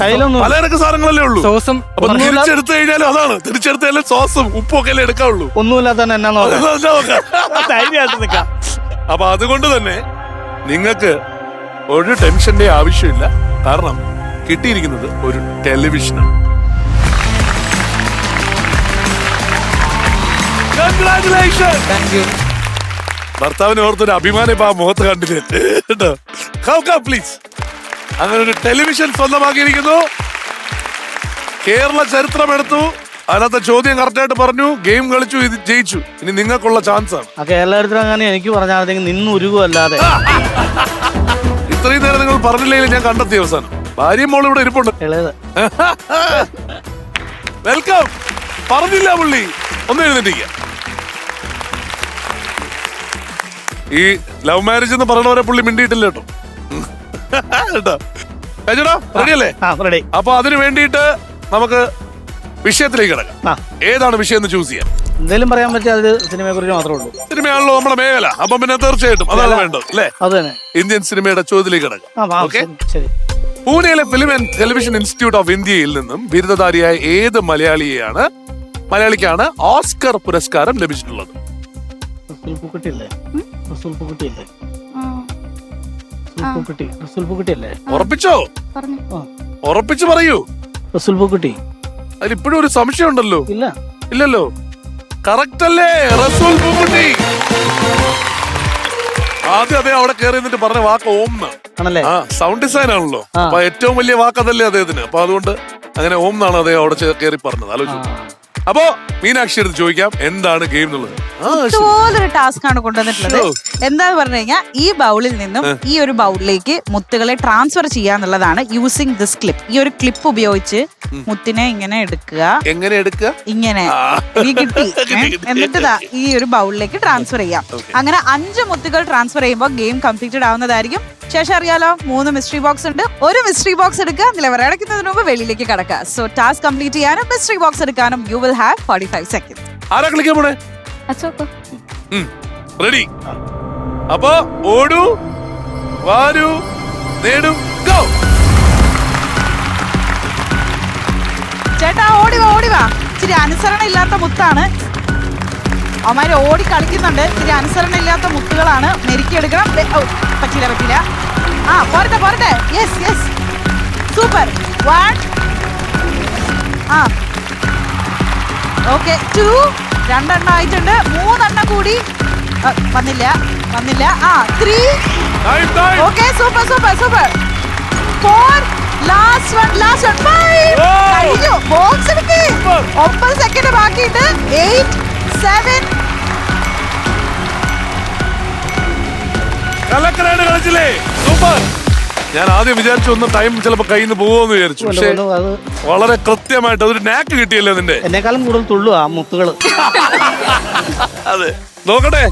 പലചരക്ക് സാധനങ്ങളല്ലേ ഉള്ളൂ. സോസും അപ്പൊ തിരിച്ചെടുത്തു കഴിഞ്ഞാലും അതാണ്. തിരിച്ചെടുത്താലും സോസും ഉപ്പും ഒക്കെ അല്ലേ എടുക്കാവുള്ളൂ. ഒന്നുമില്ലാത്ത എന്നാ നോക്കാം. അപ്പൊ അതുകൊണ്ട് തന്നെ നിങ്ങൾക്ക് ഒരു ടെൻഷന്റെ ആവശ്യമില്ല. കാരണം കിട്ടിയിരിക്കുന്നത് ഒരു ടെലിവിഷനാണ് ഭർത്താവിനെ ഓർത്തൊരു അഭിമാനം ഇപ്പൊ ആ മുഖത്ത് കണ്ടില്ലേ? കേട്ടോ? പ്ലീസ് അങ്ങനെ ഒരു ടെലിവിഷൻ സ്വന്തമാക്കിയിരിക്കുന്നു. കേരള ചരിത്രം എടുത്തു. അതിനകത്ത് ചോദ്യം കറക്റ്റായിട്ട് പറഞ്ഞു. ഗെയിം കളിച്ചു ഇത് ജയിച്ചു. ഇനി നിങ്ങൾക്കുള്ള ചാൻസ് ആണ്. ആ കേരളത്തിൽ അങ്ങനെ എനിക്ക് പറഞ്ഞാൽ നിന്ന് ഉരുകുമല്ലാതെ ഇത്രയും നേരം നിങ്ങൾ പറഞ്ഞില്ലെങ്കിൽ ഞാൻ കണ്ടെത്തിയ അവസാനം. ഭാര്യയും മോളും ഇവിടെ ഇരിപ്പുണ്ട്. ഇളയത്. വെൽക്കം പറഞ്ഞില്ല പുള്ളി. ഒന്ന് എഴുന്നേറ്റിക്ക ഈ ലവ് മാരേജ് എന്ന് പറയണവരെ പുള്ളി മിണ്ടിയിട്ടില്ല കേട്ടോ. റെഡിയല്ലേ റെഡി അപ്പൊ അതിനു വേണ്ടിയിട്ട് നമുക്ക് വിഷയത്തിലേക്ക് കിടക്കാം. ഏതാണ് വിഷയം എന്ന് ചൂസ് ചെയ്യാം. എന്തെങ്കിലും പറയാൻ പറ്റിയ സിനിമയെ കുറിച്ച് മാത്രമേ ഉള്ളൂ. സിനിമയാണല്ലോ നമ്മുടെ മേഖല. അപ്പൊ പിന്നെ തീർച്ചയായിട്ടും അതാണ് വേണ്ടത് അല്ലേ? അത് തന്നെ. ഇന്ത്യൻ സിനിമയുടെ ചോദ്യത്തിലേക്ക് കിടക്കാം. ശരി പൂനെയിലെ film and television institute of ഇന്ത്യയിൽ നിന്നും ബിരുദധാരിയായ ഏത് മലയാളിയെയാണ് മലയാളിക്കാണ് ഓസ്കർ പുരസ്കാരം ലഭിച്ചിട്ടുള്ളത്? റസൂൽ പൂക്കുട്ടി അല്ലേ റസൂൽ പൂക്കുട്ടി. അല്ലേ റസൂൽ പൂക്കുട്ടി റസൂൽ പൂക്കുട്ടി അല്ലേ? ഉറപ്പിച്ചോ? ആ. ഉറപ്പിച്ചു പറയൂ. റസൂൽ പൂക്കുട്ടി. അതിലിപ്പോഴും ഒരു സംശയം ഉണ്ടല്ലോ. ഇല്ല. ഇല്ലല്ലോ. കറക്റ്റ് അല്ലേ? റസൂൽ പൂക്കുട്ടി. ആദ്യം അതേ അവിടെ കയറി നിന്നിട്ട് പറഞ്ഞ വാക്ക് ഓം ആണല്ലേ? ആ സൗണ്ട് ഡിസൈൻ ആണല്ലോ. അപ്പൊ ഏറ്റവും വലിയ വാക്ക് അതല്ലേ അദ്ദേഹത്തിന്. അപ്പൊ അതുകൊണ്ട് അങ്ങനെ ഓം എന്നാണ് അദ്ദേഹം അവിടെ കേറി കയറി പറഞ്ഞത്. ആലോചിച്ചു അപ്പോ മീനാക്ഷി എടുത്ത് ചോദിക്കാം എന്താണ് ഗെയിം എന്നുള്ളത്? ഇതുപോലൊരു ടാസ്ക് ആണ് കൊണ്ടുവന്നിട്ടുള്ളത്. എന്താന്ന് പറഞ്ഞു കഴിഞ്ഞാൽ ഈ ബൗളിൽ നിന്നും ഈ ഒരു ബൗളിലേക്ക് മുത്തുകളെ ട്രാൻസ്ഫർ ചെയ്യാന്നുള്ളതാണ് യൂസിങ് ദിസ് ക്ലിപ്പ് ഈ ഒരു ക്ലിപ്പ് ഉപയോഗിച്ച് മുത്തിനെ ഇങ്ങനെ എടുക്കുക. എങ്ങനെ എടുക്കുക ഇങ്ങനെ. ഈ കിട്ടി. എന്നിട്ട് ദാ ഈ ഒരു ബൗളിലേക്ക് ട്രാൻസ്ഫർ ചെയ്യാം. അങ്ങനെ അഞ്ച് മുത്തുകൾ ട്രാൻസ്ഫർ ചെയ്യുമ്പോൾ ഗെയിം കംപ്ലീറ്റഡ് ആവുന്നതായിരിക്കും. ശേഷം അറിയാലോ മൂന്ന് മിസ്റ്ററി ബോക്സ് ഉണ്ട്. ഒരു മിസ്റ്ററി ബോക്സ് എടുക്കുക നിലവറ അടയ്ക്കുന്നതിന് മുമ്പ് വെളിയിലേക്ക് കടക്കുക. സോ ടാസ്ക് കംപ്ലീറ്റ് ചെയ്യാനും മിസ്റ്ററി ബോക്സ് എടുക്കാനും you will have forty five second ആരാ പോണേ? റെഡി അപ്പോ ഓടൂ വാരൂ നേടും ഗോ ചേട്ടാ ഓടി ഓടിവാ ഓടി വാ. ഇച്ചിരി അനുസരണ ഇല്ലാത്ത മുത്താണ്. അവന്മാര് ഓടി കളിക്കുന്നുണ്ട്. ഇച്ചിരി അനുസരണ ഇല്ലാത്ത മുത്തുകളാണ്. മെരുക്കിയെടുക്കണം. പറ്റില്ല പറ്റില്ല ആ പോരട്ടെ പോരട്ടെ. യെസ് യെസ് സൂപ്പർ വൺ ആ. ഓക്കെ ടു രണ്ടെണ്ണം ആയിട്ടുണ്ട്. മൂന്നെണ്ണം കൂടി. വന്നില്ല വന്നില്ല. ആ three okay super super super four last one last one five. കഴിഞ്ഞു. ബോക്സ് എടുക്ക്. ഒമ്പത് സെക്കൻഡ് ബാക്കിയുണ്ട്. എയ്റ്റ് കലക്കനാണ് കളിച്ചില്ലേ? സൂപ്പർ. ഞാൻ ആദ്യം വിചാരിച്ചു ഒന്ന് ടൈം ചിലപ്പോ കയ്യിൽ നിന്ന് പോകുമെന്ന് വിചാരിച്ചു പക്ഷേ അത് വളരെ കൃത്യമായിട്ട് അതൊരു നാക്ക് കിട്ടിയല്ലേ നിന്റെ? എന്നെക്കാളും കൂടുതൽ തുള്ളു ആ മുത്തുകൾ. അതെ. നോക്കട്ടെ.